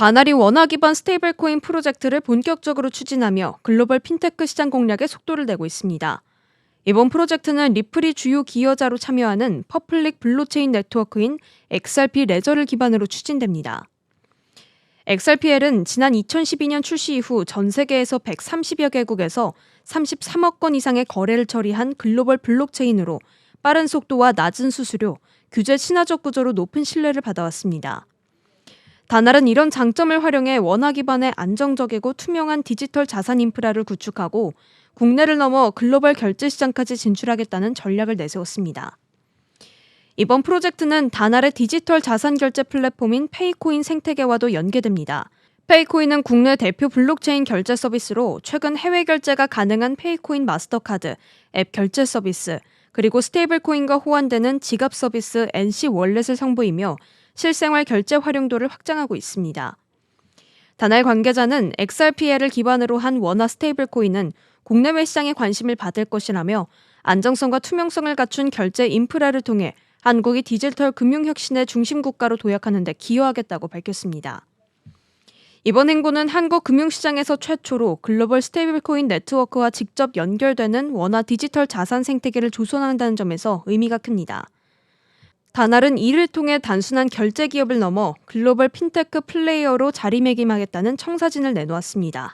다나리 원화 기반 스테이블 코인 프로젝트를 본격적으로 추진하며 글로벌 핀테크 시장 공략에 속도를 내고 있습니다. 이번 프로젝트는 리플이 주요 기여자로 참여하는 퍼플릭 블록체인 네트워크인 XRP 레저를 기반으로 추진됩니다. XRPL은 지난 2012년 출시 이후 전 세계에서 130여 개국에서 33억 건 이상의 거래를 처리한 글로벌 블록체인으로 빠른 속도와 낮은 수수료, 규제 친화적 구조로 높은 신뢰를 받아왔습니다. 다날은 이런 장점을 활용해 원화 기반의 안정적이고 투명한 디지털 자산 인프라를 구축하고 국내를 넘어 글로벌 결제 시장까지 진출하겠다는 전략을 내세웠습니다. 이번 프로젝트는 다날의 디지털 자산 결제 플랫폼인 페이코인 생태계와도 연계됩니다. 페이코인은 국내 대표 블록체인 결제 서비스로 최근 해외 결제가 가능한 페이코인 마스터카드, 앱 결제 서비스, 그리고 스테이블코인과 호환되는 지갑 서비스 NC 월렛을 선보이며 실생활 결제 활용도를 확장하고 있습니다. 다날 관계자는 XRPL을 기반으로 한 원화 스테이블 코인은 국내외 시장에 관심을 받을 것이라며 안정성과 투명성을 갖춘 결제 인프라를 통해 한국이 디지털 금융 혁신의 중심 국가로 도약하는 데 기여하겠다고 밝혔습니다. 이번 행보는 한국 금융시장에서 최초로 글로벌 스테이블 코인 네트워크와 직접 연결되는 원화 디지털 자산 생태계를 조성한다는 점에서 의미가 큽니다. 다날은 이를 통해 단순한 결제 기업을 넘어 글로벌 핀테크 플레이어로 자리매김하겠다는 청사진을 내놓았습니다.